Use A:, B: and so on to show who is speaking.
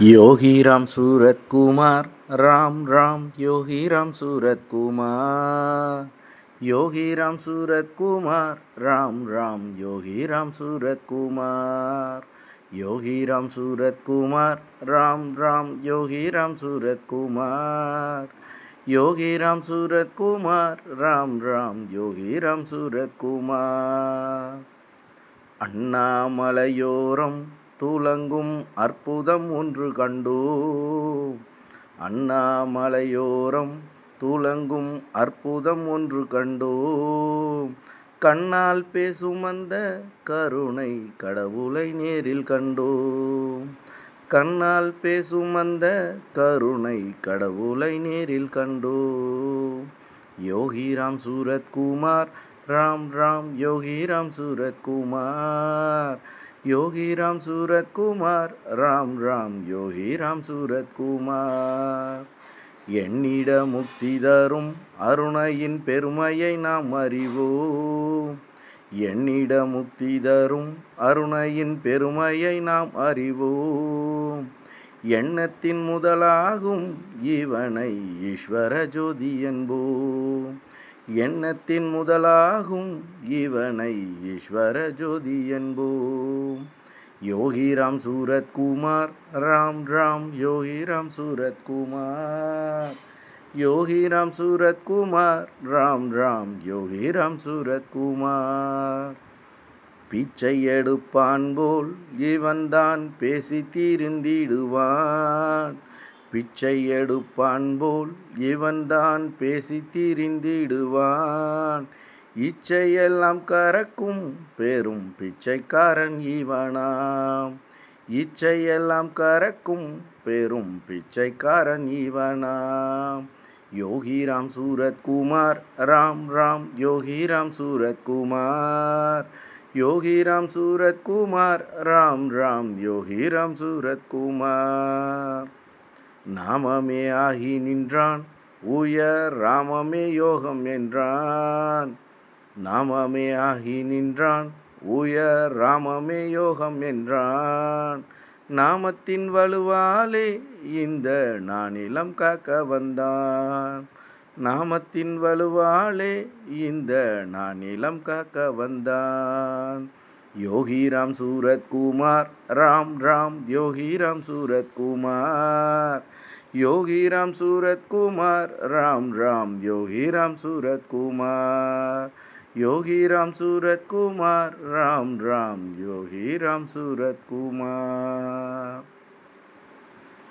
A: யோகிராம் சூரத்குமார் ராம் ராம் யோகிராம் சூரத்குமார் யோகிராம் சூரத்குமார் ராம் ராம் யோகிராம் சூரத்குமார் யோகிராம் சூரத்குமார் ராம் ராம் யோகிராம் சூரத்குமார் யோகிராம் சூரத்குமார் ராம் ராம் யோகிராம் சூரத்குமார். அண்ணாமலையோரம் துலங்கும் அற்புதம் ஒன்று கண்டோம் அண்ணாமலையோரம் துலங்கும் அற்புதம் ஒன்று கண்டோம் கண்ணால் பேசும் அந்த கருணை கடவுளை நேரில் கண்டோம் கண்ணால் பேசும் அந்த கருணை கடவுளை நேரில் கண்டோம் யோகிராம் சூரத்குமார் ராம் ராம் யோகிராம் சூரத்குமார் யோகிராம் சூரத்குமார் ராம் ராம் யோகிராம் சூரத்குமார் என்னிட முக்தி தரும் அருணையின் பெருமையை நாம் அறிவோம். என்னிட முக்தி தரும் அருணையின் பெருமையை நாம் அறிவோம். எண்ணத்தின் முதலாகும் இவனை ஈஸ்வர ஜோதி என்போம். எண்ணத்தின் முதலாகும் இவனை ஈஸ்வர ஜோதி என்போம். யோகிராம் சூரத்குமார் ராம் ராம் யோகிராம் சூரத்குமார். யோகிராம் சூரத்குமார் ராம் ராம் யோகிராம் சூரத்குமார். பிச்சை எடுப்பான் போல் இவன்தான் பேசி தீர்ந்திடுவான். பிச்சை எடுப்பான் போல் இவன்தான் பேசி திரிந்திடுவான். இச்சையெல்லாம் கறக்கும் பெரும் பிச்சைக்காரன் இவனாம். இச்சையெல்லாம் கறக்கும் பெரும் பிச்சைக்காரன் இவனாம். யோகிராம் சூரத்குமார் ராம் ராம் யோகிராம் சூரத்குமார். யோகிராம் சூரத்குமார் ராம் ராம் யோகிராம் சூரத்குமார். நாமமே ஆகி நின்றான். உயர் ராமமே யோகம் என்றான். நாமமே ஆகி நின்றான். உயர் ராமமே யோகம் என்றான். நாமத்தின் வலுவாலே இந்த நானிலம் காக்க வந்தான். நாமத்தின் வலுவாலே இந்த நானிலம் காக்க வந்தான். யோகிராம் சூரத்குமார் ராம் ராம் யோகிராம் சூரத்குமார் யோகிராம் சூரத்குமார் ராம் ராம் யோகிராம் சூரத்குமார் யோகிராம் சூரத்குமார் ராம் ராம் யோகிராம் சூரத்குமார்.